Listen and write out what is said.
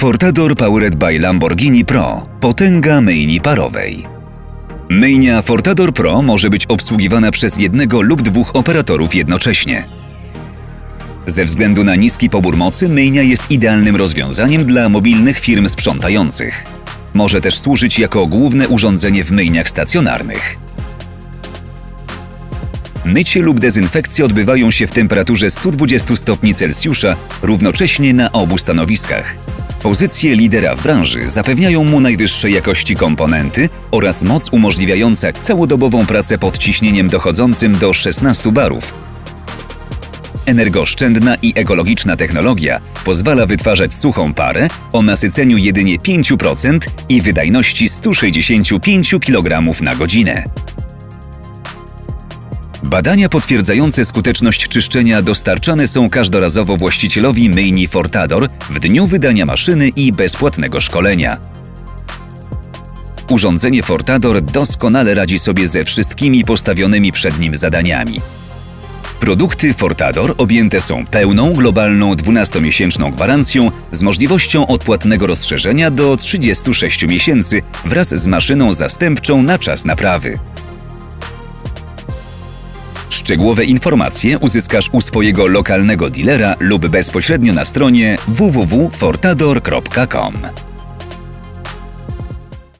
Fortador Powered by Lamborghini Pro. Potęga myjni parowej. Myjnia Fortador Pro może być obsługiwana przez jednego lub dwóch operatorów jednocześnie. Ze względu na niski pobór mocy, myjnia jest idealnym rozwiązaniem dla mobilnych firm sprzątających. Może też służyć jako główne urządzenie w myjniach stacjonarnych. Mycie lub dezynfekcja odbywają się w temperaturze 120 stopni Celsjusza równocześnie na obu stanowiskach. Pozycje lidera w branży zapewniają mu najwyższej jakości komponenty oraz moc umożliwiająca całodobową pracę pod ciśnieniem dochodzącym do 16 barów. Energooszczędna i ekologiczna technologia pozwala wytwarzać suchą parę o nasyceniu jedynie 5% i wydajności 165 kg na godzinę. Badania potwierdzające skuteczność czyszczenia dostarczane są każdorazowo właścicielowi myjni Fortador w dniu wydania maszyny i bezpłatnego szkolenia. Urządzenie Fortador doskonale radzi sobie ze wszystkimi postawionymi przed nim zadaniami. Produkty Fortador objęte są pełną, globalną 12-miesięczną gwarancją z możliwością odpłatnego rozszerzenia do 36 miesięcy wraz z maszyną zastępczą na czas naprawy. Szczegółowe informacje uzyskasz u swojego lokalnego dealera lub bezpośrednio na stronie www.fortador.com.